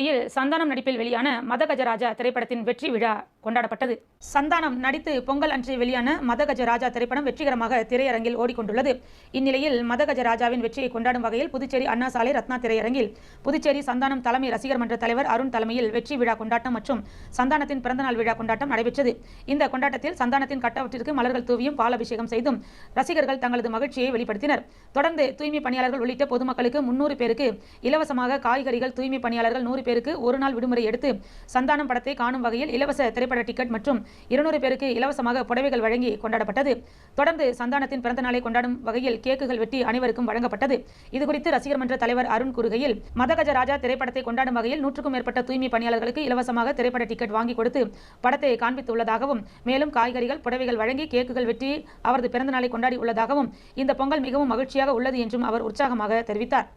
இல் சந்தானம் நடிப்பில் வெளியான மதகஜராஜா திரைப்படத்தின் வெற்றி விழா கொண்டாடப்பட்டது. சந்தானம் நடித்து பொங்கல் அன்று வெளியான மதகஜராஜா திரைப்படம் வெற்றிகரமாக திரையரங்கில் ஓடிக்கொண்டுள்ளது. இந்நிலையில் மதகஜராஜாவின் வெற்றியை கொண்டாடும் வகையில் புதுச்சேரி அண்ணா சாலை ரத்னா திரையரங்கில் புதுச்சேரி சந்தானம் தலைமை ரசிகர் மன்ற தலைவர் அருண் தலைமையில் வெற்றி விழா கொண்டாட்டம் மற்றும் சந்தானத்தின் பிறந்தநாள் விழா கொண்டாட்டம் நடைபெற்றது. இந்த கொண்டாட்டத்தில் சந்தானத்தின் கட்டவற்றிற்கு மலர்கள் தூவியும் பாலாபிஷேகம் செய்தும் ரசிகர்கள் தங்களது மகிழ்ச்சியை வெளிப்படுத்தினர். தொடர்ந்து தூய்மை பணியாளர்கள் உள்ளிட்ட பொதுமக்களுக்கு முன்னூறு பேருக்கு இலவசமாக காய்கறிகள் தூய்மை பணியாளர்கள் நூறு பேருக்கு ஒரு நாள் விடுமுறை எடுத்து சந்தானம் படத்தை காணும் வகையில் இலவச திரைப்பட டிக்கெட் மற்றும் இருநூறு பேருக்கு இலவசமாக புடவைகள் வழங்கி கொண்டாடப்பட்டது. தொடர்ந்து சந்தானத்தின் பிறந்த நாளை கொண்டாடும் வகையில் கேக்குகள் வெட்டி அனைவருக்கும் வழங்கப்பட்டது. இதுகுறித்து ரசிகர் மன்ற தலைவர் அருண் கூறுகையில் மதகஜ ராஜா திரைப்படத்தை கொண்டாடும் வகையில் நூற்றுக்கும் மேற்பட்ட தூய்மை பணியாளர்களுக்கு இலவசமாக திரைப்பட டிக்கெட் வாங்கி கொடுத்து படத்தை காண்பித்துள்ளதாகவும் மேலும் காய்கறிகள் புடவைகள் வழங்கி கேக்குகள் வெட்டி அவரது பிறந்த நாளை கொண்டாடி உள்ளதாகவும் இந்த பொங்கல் மிகவும் மகிழ்ச்சியாக உள்ளது என்றும் அவர் உற்சாகமாக தெரிவித்தார்.